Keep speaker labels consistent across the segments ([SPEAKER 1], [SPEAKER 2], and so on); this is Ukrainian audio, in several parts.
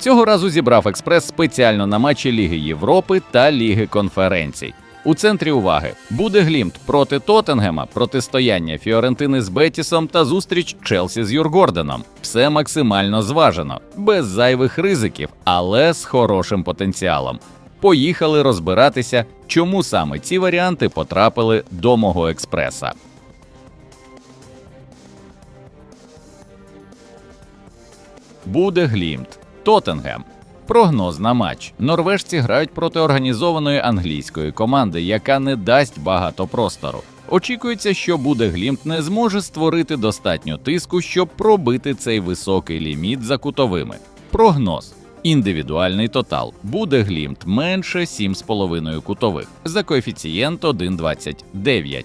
[SPEAKER 1] Цього разу зібрав експрес спеціально на матчі Ліги Європи та Ліги конференцій. У центрі уваги буде Глімт проти Тоттенгема, протистояння Фіорентини з Бетісом та зустріч Челсі з Юргорденом. Все максимально зважено, без зайвих ризиків, але з хорошим потенціалом. Поїхали розбиратися, чому саме ці варіанти потрапили до мого експреса. Буде Глімт, Тоттенгем. Прогноз на матч. Норвежці грають проти організованої англійської команди, яка не дасть багато простору. Очікується, що буде Глімт не зможе створити достатньо тиску, щоб пробити цей високий ліміт за кутовими. Прогноз. Індивідуальний тотал буде Глімт менше 7,5 кутових за коефіцієнт 1,29.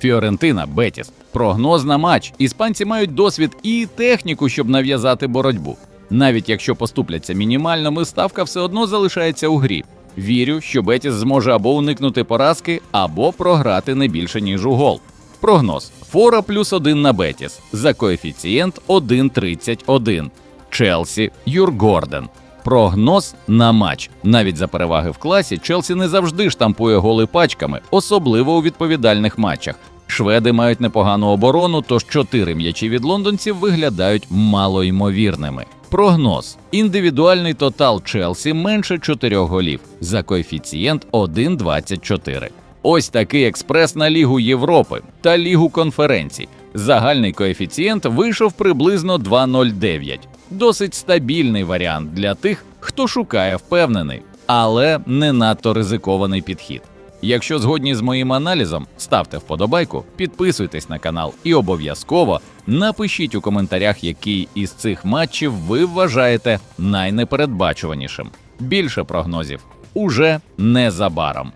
[SPEAKER 1] Фіорентина Бетіс. Прогноз на матч. Іспанці мають досвід і техніку, щоб нав'язати боротьбу. Навіть якщо поступляться мінімальними, ставка все одно залишається у грі. Вірю, що Бетіс зможе або уникнути поразки, або програти не більше ніж у гол. Прогноз: Фора плюс 1 на Бетіс за коефіцієнт 1,31. Челсі Юргорден. Прогноз на матч. Навіть за переваги в класі Челсі не завжди штампує голи пачками, особливо у відповідальних матчах. Шведи мають непогану оборону, тож чотири м'ячі від лондонців виглядають малоймовірними. Прогноз: індивідуальний тотал Челсі менше 4 голів за коефіцієнт 1,24. Ось такий експрес на Лігу Європи та Лігу конференцій. Загальний коефіцієнт вийшов приблизно 2,09. Досить стабільний варіант для тих, хто шукає впевнений, але не надто ризикований підхід. Якщо згодні з моїм аналізом, ставте вподобайку, підписуйтесь на канал і обов'язково напишіть у коментарях, який із цих матчів ви вважаєте найнепередбачуванішим. Більше прогнозів уже незабаром.